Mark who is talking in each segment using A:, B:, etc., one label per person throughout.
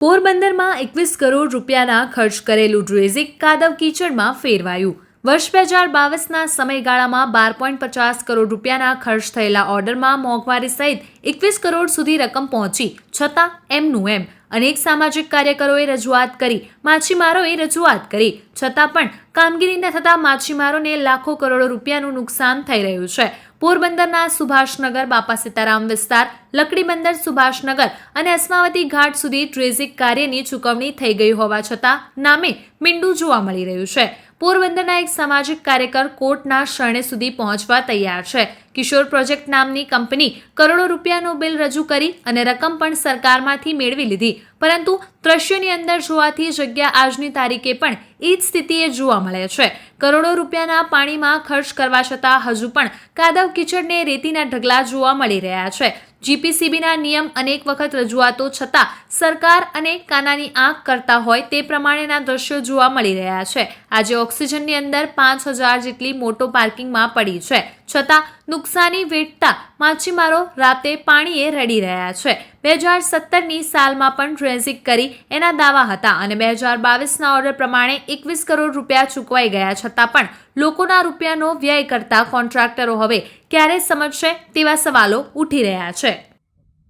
A: પોરબંદરમાં એકવીસ કરોડ રૂપિયાના ખર્ચ કરેલું ડ્રેઝિંગ કાદવ કીચડમાં ફેરવાયું. વર્ષ બે હજાર બાવીસના સમયગાળામાં બાર પોઈન્ટ પચાસ કરોડ રૂપિયાના ખર્ચ થયેલા ઓર્ડરમાં મોંઘવારી સહિત એકવીસ કરોડ સુધી રકમ પહોંચી, છતાં એમનું એમ. અનેક સામાજિક કાર્યકરોએ રજૂઆત કરી, માછીમારોએ રજૂઆત કરી, છતાં પણ કામગીરી ન થતાં માછીમારોને લાખો કરોડો રૂપિયાનું નુકસાન થઈ રહ્યું છે. પોરબંદરના સુભાષનગર, બાપા સીતારામ વિસ્તાર લકડીબંદર સુભાષનગર અને અસ્માવતી ઘાટ સુધી ટ્રેઝિક કાર્યની ચૂકવણી થઈ ગઈ હોવા છતાં નામે મીંડું જોવા મળી રહ્યું છે. પોરબંદરના એક સામાજિક કાર્યકર કોર્ટના શરણે સુધી પહોંચવા તૈયાર છે. કિશોર પ્રોજેક્ટ નામની કંપની કરોડો રૂપિયાનું બિલ રજૂ કરી અને રકમ પણ સરકારમાંથી મેળવી લીધી. પરંતુ દ્રશ્યની અંદર જોવાથી જગ્યા આજની તારીખે પણ એ જ સ્થિતિએ જોવા મળે છે. કરોડો રૂપિયાના પાણીમાં ખર્ચ કરવા છતાં હજુ પણ કાદવ કિચડને રેતીના ઢગલા જોવા મળી રહ્યા છે. જીપીસીબીના નિયમ અનેક વખત રજૂઆતો છતાં સરકાર અને કાનાની આંખ કરતા હોય તે પ્રમાણેના દ્રશ્યો જોવા મળી રહ્યા છે. આજે ઓક્સિજનની અંદર પાંચ હજાર જેટલી મોટો પાર્કિંગમાં પડી છે. છતાં નુકસાની વેઠતા માછીમારો રાતે પાણીએ રડી રહ્યા છે. બે હજાર સત્તરની સાલમાં પણ ડ્રેઝિંગ કરી એના દાવા હતા અને બે હજાર બાવીસના ઓર્ડર પ્રમાણે એકવીસ કરોડ રૂપિયા ચૂકવાઈ ગયા છતાં પણ લોકોના રૂપિયાનો વ્યય કરતા કોન્ટ્રાક્ટરો હવે ક્યારે સમજશે તેવા સવાલો ઉઠી રહ્યા છે.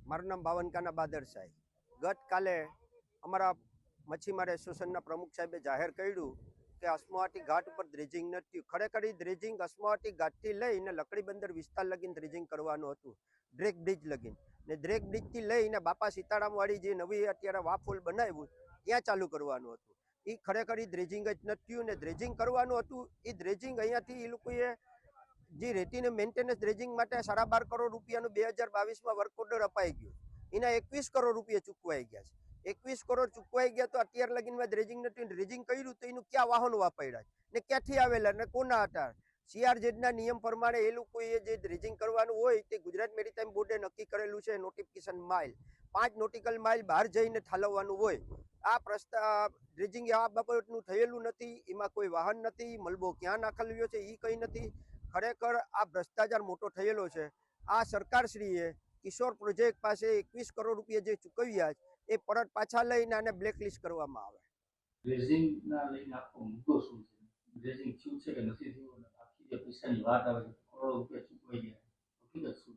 B: મારું નામ ભાવનકાના બાદર સાહેબ. ગતકાલે અમારા મચ્છીમાર એસોસિએશનના પ્રમુખ સાહેબે જાહેર કર્યું કે અસ્માવતી ઘાટ ઉપર ડ્રેજિંગ નથી ખરેખર એ ડ્રેજિંગ અસ્માવતી ઘાટથી લઈને લકડી બંદર વિસ્તાર લગીને ડ્રેજિંગ કરવાનું હતું. ડ્રેક બ્રિજ લગીન. ને ડ્રેક બ્રિજથી લઈને બાપા સીતારામવાળી જે નવી અત્યારે વાફોલ બનાવ્યું, ત્યાં ચાલુ કરવાનું હતું. એ ખરેખર ઈ ડ્રેજિંગ જ નથી ને ડ્રેજિંગ કરવાનું હતું. એ ડ્રેજિંગ અહીંયાથી એ લોકોએ જે રેતીને મેન્ટેનન્સ ડ્રેજિંગ માટે સાડા બાર કરોડ રૂપિયાનું બે હજાર બાવીસમાં વર્ક ઓર્ડર અપાઈ ગયું. એના એકવીસ કરોડ રૂપિયા ચૂકવાઈ ગયા છે. એકવીસ કરોડ ચૂકવાઈ ગયા તો અત્યાર લગીનમાં ડ્રેજિંગ નથી ડ્રેજિંગ કર્યું તો એનું ક્યાં વાહનો વાપર્યા? ને ક્યાંથી આવેલા ને કોના હતા? સીઆરજેડના નિયમ પ્રમાણે એ લોકોએ જે ડ્રેજિંગ કરવાનું હોય તે ગુજરાત મેરીટાઈમ બોર્ડે નક્કી કરેલું છે નોટિફિકેશન માઇલ પાંચ નોટિકલ માઇલ બહાર જઈને ઠાલવવાનું હોય. આ પ્રસ્તાવ ડ્રેજિંગ આ બાબતનું થયેલું નથી, એમાં કોઈ વાહન નથી, મલબો ક્યાં નાખેલો છે એ કંઈ નથી. ખરેખર આ ભ્રષ્ટાચાર મોટો થયેલો છે. આ સરકારશ્રીએ કિશોર પ્રોજેક્ટ પાસે એકવીસ કરોડ રૂપિયા જે ચૂકવ્યા છે એ પરત પાછા લઈને આને બ્લેકલિસ્ટ કરવામાં આવે.
C: ડ્રેઝિંગના લઈને આખો મુદ્દો શું છે? ડ્રેઝિંગ થયું છે કે નથી થયું? આખી જે પૈસાની વાત આવે છે કરોડો રૂપિયા ચૂકવાઈ ગયા. હકીકત શું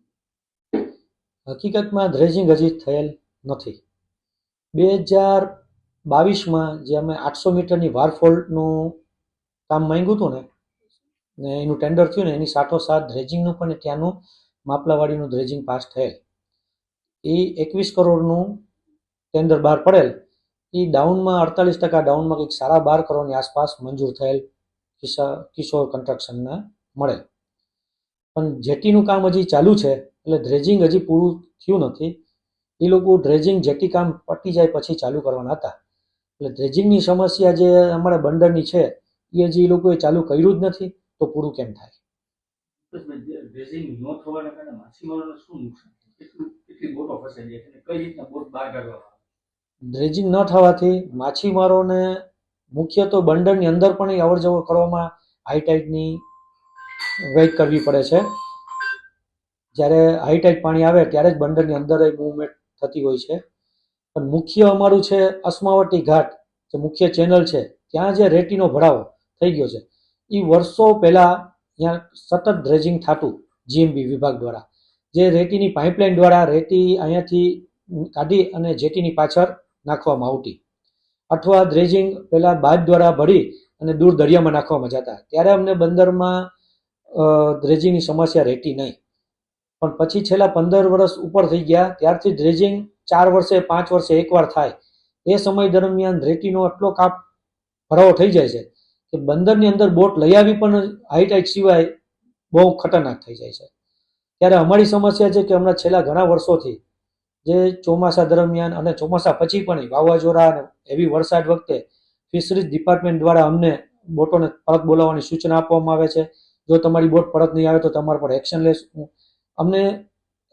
D: હકીકતમાં ડ્રેજિંગ હજી થયેલ નથી. બે હજાર બાવીસમાં જે અમે આઠસો મીટરની વારફોલ્ટનું કામ માંગ્યું હતું ને ને એનું ટેન્ડર થયું ને એની સાથોસાથ ડ્રેજિંગનું પણ ત્યાંનું માપલાવાડીનું ડ્રેજિંગ પાસ થયેલ. એ એકવીસ કરોડનું ટેન્ડર બહાર પડેલ એ ડાઉનમાં અડતાલીસ ટકા ડાઉનમાં કંઈક સાડા બાર કરોડની આસપાસ મંજૂર થયેલ કિશા કિશોર કન્સ્ટ્રક્શનને મળેલ. પણ જેટીનું કામ હજી ચાલુ છે, એટલે ડ્રેજિંગ હજી પૂરું થયું નથી. એ લોકો ડ્રેજિંગ જેટી કામ પટી જાય પછી ચાલુ કરવાના હતા. એટલે ડ્રેજિંગની સમસ્યા જે અમારા બંદરની છે એ હજી એ લોકોએ ચાલુ કર્યું જ નથી, તો પૂરું કેમ થાય?
C: શું નુકસાન? કઈ રીતના બોટ બહાર કાઢવામાં?
D: ડ્રેજિંગ ન થવાથી માછીમારોને મુખ્ય તો બંદરની અંદર પણ અવર જવર કરવામાં હાઈ ટાઈડની વેઇટ કરવી પડે છે. જ્યારે હાઈ ટાઈડ પાણી આવે ત્યારે જ બંદરની અંદર મૂવમેન્ટ થતી હોય છે. પણ મુખ્ય અમારું છે અસ્માવટી ઘાટ, જે મુખ્ય ચેનલ છે, ત્યાં જે રેતીનો ભરાવો થઈ ગયો છે. એ વર્ષો પહેલાં ત્યાં સતત ડ્રેજિંગ થતું જીએમબી વિભાગ દ્વારા. જે રેતીની પાઇપલાઇન દ્વારા રેતી અહીંયાથી કાઢી અને જેટીની પાછળ નાખવામાં આવતી. અથવા ડ્રેજિંગ પહેલાં બાજ દ્વારા ભરી અને દૂર દરિયામાં નાખવામાં જતા. ત્યારે અમને બંદરમાં દ્રેજિંગની સમસ્યા રહેતી નહીં. પણ પછી છેલ્લા પંદર વર્ષ ઉપર થઈ ગયા. ત્યારથી ડ્રેજિંગ ચાર વર્ષે, પાંચ વર્ષે એકવાર થાય. એ સમય દરમિયાન રેતીનો આટલો કાપ ભરાવો થઈ જાય છે કે બંદરની અંદર બોટ લઈ આવી પણ હાઈ ટાઈડ સિવાય બહુ ખતરનાક થઈ જાય છે. ત્યારે અમારી સમસ્યા છે કે હમણાં છેલ્લા ઘણા વર્ષોથી જે ચોમાસા દરમિયાન અને ચોમાસા પછી પણ વાવાઝોડા અને એવી વરસાદ વખતે ફિશરીઝ ડિપાર્ટમેન્ટ દ્વારા અમને બોટોને પરત બોલાવવાની સૂચના આપવામાં આવે છે. જો તમારી બોટ પરત નહીં આવે તો તમારા પર એક્શન લેશું અમને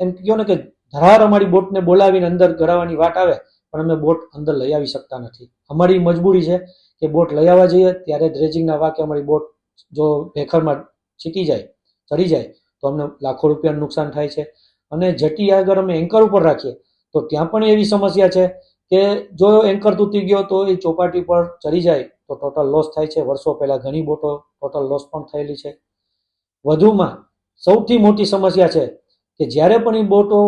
D: એમ કહો ને કે ધરાર અમારી બોટને બોલાવીને અંદર કરાવવાની વાત આવે, પણ અમે બોટ અંદર લઈ આવી શકતા નથી. અમારી મજબૂરી છે કે બોટ લઈ આવવા જઈએ, ત્યારે ડ્રેજિંગના વાકે અમારી બોટ જો ભેખરમાં ચીકી જાય, ચડી જાય, તો અમને લાખો રૂપિયાનું નુકસાન થાય છે. અને જટી આગળ અમે એન્કર ઉપર રાખીએ. તો ત્યાં પણ એવી સમસ્યા છે કે જો એન્કર તૂટી ગયો તો એ ચોપાટી પર ચડી જાય, તો ટોટલ લોસ થાય છે. વર્ષો પહેલાં ઘણી બોટો ટોટલ લોસ પણ થયેલી છે. વધુમાં સૌથી મોટી સમસ્યા છે કે જ્યારે પણ એ બોટો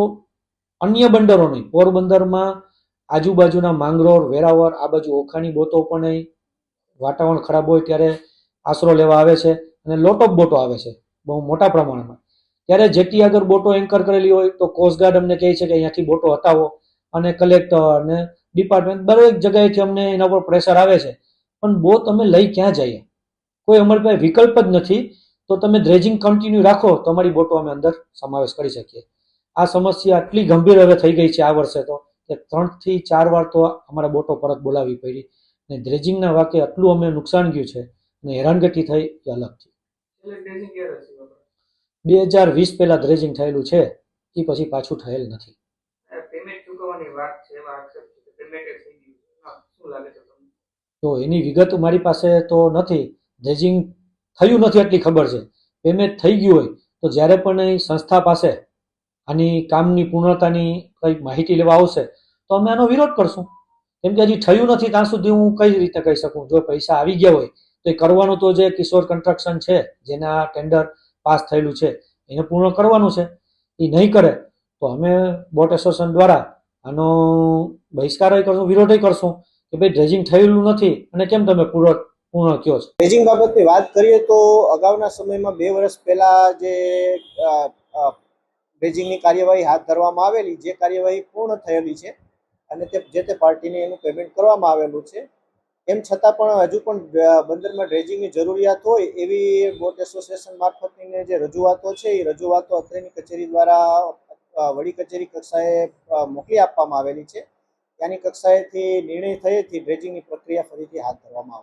D: અન્ય બંદરોની, પોરબંદરમાં, આજુબાજુના માંગરોળ વેરાવર આ બાજુ ઓખાની બોટો પણ વાતાવરણ ખરાબ હોય ત્યારે આશરો લેવા આવે છે અને લોટ ઓફ બોટો આવે છે, બહુ મોટા પ્રમાણમાં. ત્યારે જેટી આગળ બોટો એન્કર કરેલી હોય તો કોસ્ટગાર્ડ અમને કહે છે કે અહીંયાથી બોટો હટાવો અને કલેક્ટર અને ડિપાર્ટમેન્ટ દરેક જગ્યાએથી અમને એના પર પ્રેશર આવે છે. પણ બોટ અમે લઈ ક્યાં જઈએ? કોઈ અમારી પાસે વિકલ્પ જ નથી. તો તમે ડ્રેજિંગ કન્ટિન્યુ રાખો તો અમારી બોટો અમે અંદર સમાવેશ કરી શકીએ. આ સમસ્યા આટલી ગંભીર હવે થઈ ગઈ છે આ વર્ષે તો કે ત્રણથી ચાર વાર તો અમારે બોટો પરત બોલાવી પડી ને ડ્રેજિંગના વાકે આટલું અમે નુકસાન ગયું છે અને હેરાનગતિ થઈ એ અલગથી.
E: એટલે ડ્રેસિંગ ક્યારે હશે બાબા?
D: બે હજાર વીસ પહેલાં ડ્રેજિંગ થયેલું છે એ પછી પાછું થયેલ નથી. તો એની વિગત મારી પાસે તો નથી. ડ્રેજિંગ થયું નથી એટલી ખબર છે. પેમેન્ટ થઈ ગયું હોય તો જ્યારે પણ એ સંસ્થા પાસે આની કામની પૂર્ણતાની કંઈક માહિતી લેવા આવશે તો અમે આનો વિરોધ કરશું. કેમ કે હજી થયું નથી ત્યાં સુધી હું કઈ રીતે કહી શકું? જો પૈસા આવી ગયા હોય તો એ કરવાનું તો જે કિશોર કન્સ્ટ્રક્શન છે જેના ટેન્ડર પાસ થયેલું છે, એને પૂર્ણ કરવાનું છે. એ નહીં કરે, તો અમે બોટ એસોસિએશન દ્વારા આનો બહિષ્કાર કરશું, વિરોધ કરશું કે ભાઈ ડ્રેજિંગ થયેલું નથી અને કેમ તમે પૂર્ણ પૂર્ણ કયો છો?
F: ડ્રેજિંગ બાબતની વાત કરીએ તો અગાઉના સમયમાં બે વર્ષ પહેલા જે ડ્રેજિંગની કાર્યવાહી હાથ ધરવામાં આવેલી, જે કાર્યવાહી પૂર્ણ થયેલી છે અને તે, જે તે પાર્ટીને એનું પેમેન્ટ કરવામાં આવેલું છે એમ છતાં પણ હજુ પણ બંદરમાં ડ્રેજિંગની જરૂરિયાત હોય એવી બોટ એસોસિએશન મારફતની જે રજૂઆતો છે, એ રજૂઆતો અત્રેની કચેરી દ્વારા વડી કચેરી કક્ષાએ મોકલી આપવામાં આવેલી છે. ત્યાંની કક્ષાએથી નિર્ણય થયેથી ડ્રેજિંગની પ્રક્રિયા ફરીથી હાથ ધરવામાં આવશે.